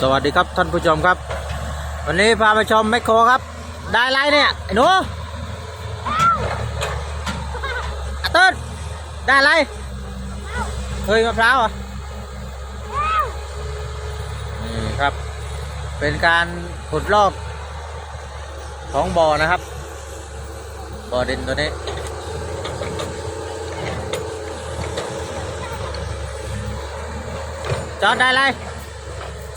สวัสดีครับท่านผู้ชมครับ วันนี้พามาชมแมคโครครับ ได้ไรเนี่ยไอ้หนูอาต้นได้ไรเคยมะพร้าวเหรอะนี่ครับ เป็นการขุดลอกของบ่อนะครับบ่อดินตัวนี้จอดได้ไร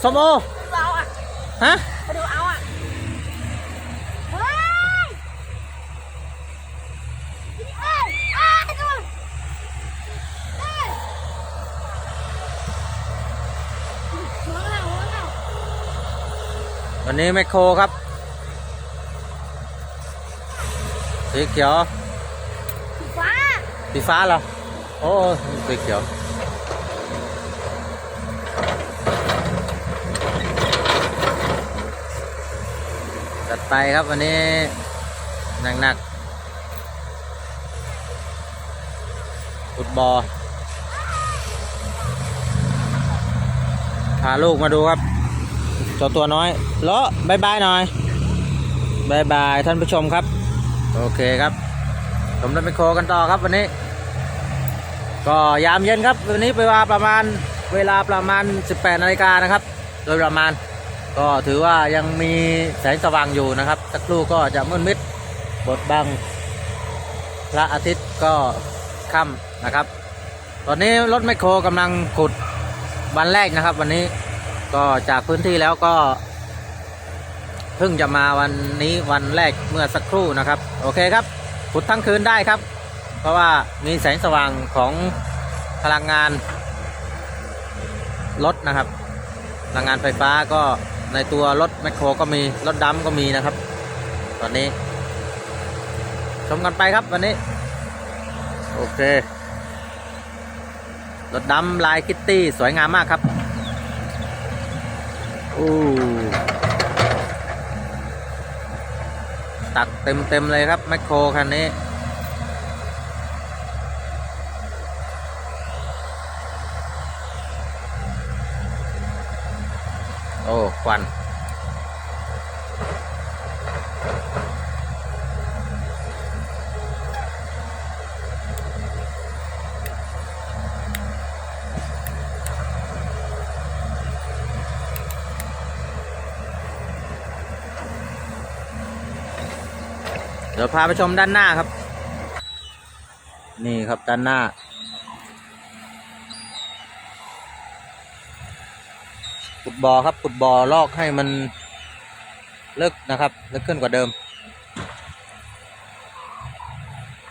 สมโอดูเอาอะฮะมาดูเอาอะเฮ้ยเอ้ยอ้าดูเอ้ยหัวเราหัวเราวันนี้แมคโครครับ สีเขียว สีฟ้าสีฟ้าเหรอโอ้สีเขียว จัดไปครับวันนี้หนักหนักๆฟุตบอลพาลูกมาดูครับเจ้าตัวน้อยเลาะบายบายหน่อยบายบายท่านผู้ชมครับ โอเคครับผมจะไปโคกันต่อครับวันนี้ ก็ยามเย็นครับ วันนี้เวลาประมาณเวลาประมาณ 18นาฬิกานะครับ โดยประมาณ ก็ถือว่ายังมีแสงสว่างอยู่นะครับ สักครู่ก็จะมืดมิดบดบัง พระอาทิตย์ก็ค่ำนะครับ ตอนนี้รถแมคโครกำลังขุดวันแรกนะครับ วันนี้ก็จากพื้นที่แล้วก็เพิ่งจะมาวันนี้วันแรกเมื่อสักครู่นะครับ โอเคครับขุดทั้งคืนได้ครับ เพราะว่ามีแสงสว่างของพลังงานรถนะครับพลังงานไฟฟ้าก็ ในตัวรถแมคโครก็มีรถดำก็มีนะครับ ตอนนี้ ชมกันไปครับวันนี้ โอเค รถดำลายคิตตี้สวยงามมากครับอู้ตักเต็มเต็มเลยครับแมคโครคันนี้ ควันเดี๋ยวพาไปชมด้านหน้าครับ นี่ครับด้านหน้า ขุดบ่อครับขุดบ่อลอกให้มันลึกนะครับลึกขึ้นกว่าเดิม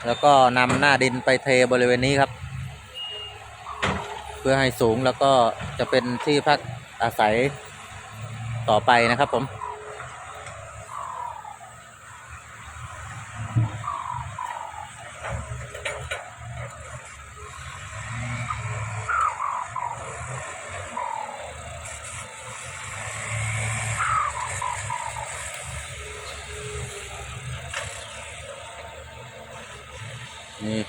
แล้วก็นำหน้าดินไปเทบริเวณนี้ครับ เพื่อให้สูงแล้วก็จะเป็นที่พักอาศัยต่อไปนะครับผม นี่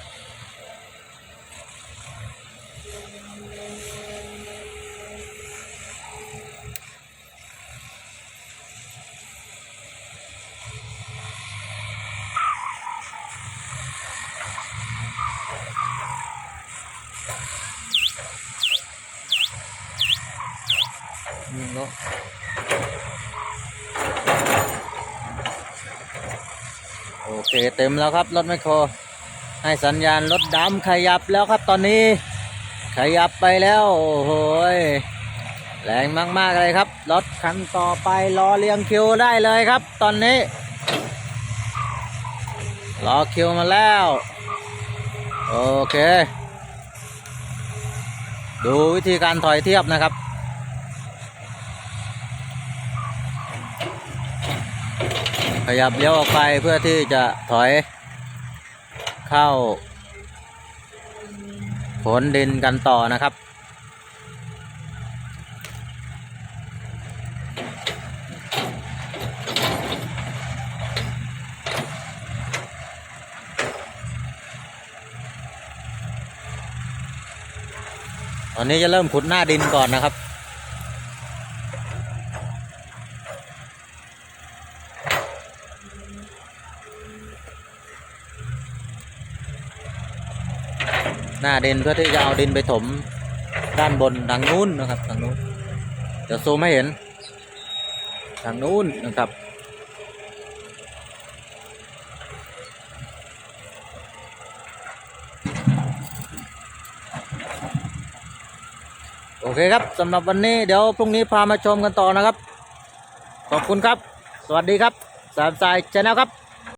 นี่เนาะโอเค เต็มแล้วครับ รถแมคโคร ให้สัญญาณรถดำขยับแล้วครับตอนนี้ ขยับไปแล้ว โอ้โหแรงมาก ๆ เลยครับ รถคันต่อไปรอเรียงคิวได้เลยครับ ตอนนี้ รอคิวมาแล้ว โอเค ดูวิธีการถอยเทียบนะครับขยับเลี้ยวออกไปเพื่อที่จะถอย เข้าขนดินกันต่อนะครับ ตอนนี้จะเริ่มขุดหน้าดินก่อนนะครับ หน้าดินเพื่อที่จะเอาดินไปถมด้านบนทางนู้นนะครับทางนู้นเดี๋ยวซูมให้เห็น ทางนู้นนะครับ โอเคครับสำหรับวันนี้เดี๋ยวพรุ่งนี้พามาชมกันต่อนะครับ ขอบคุณครับ สวัสดีครับสามสายชแนลครับ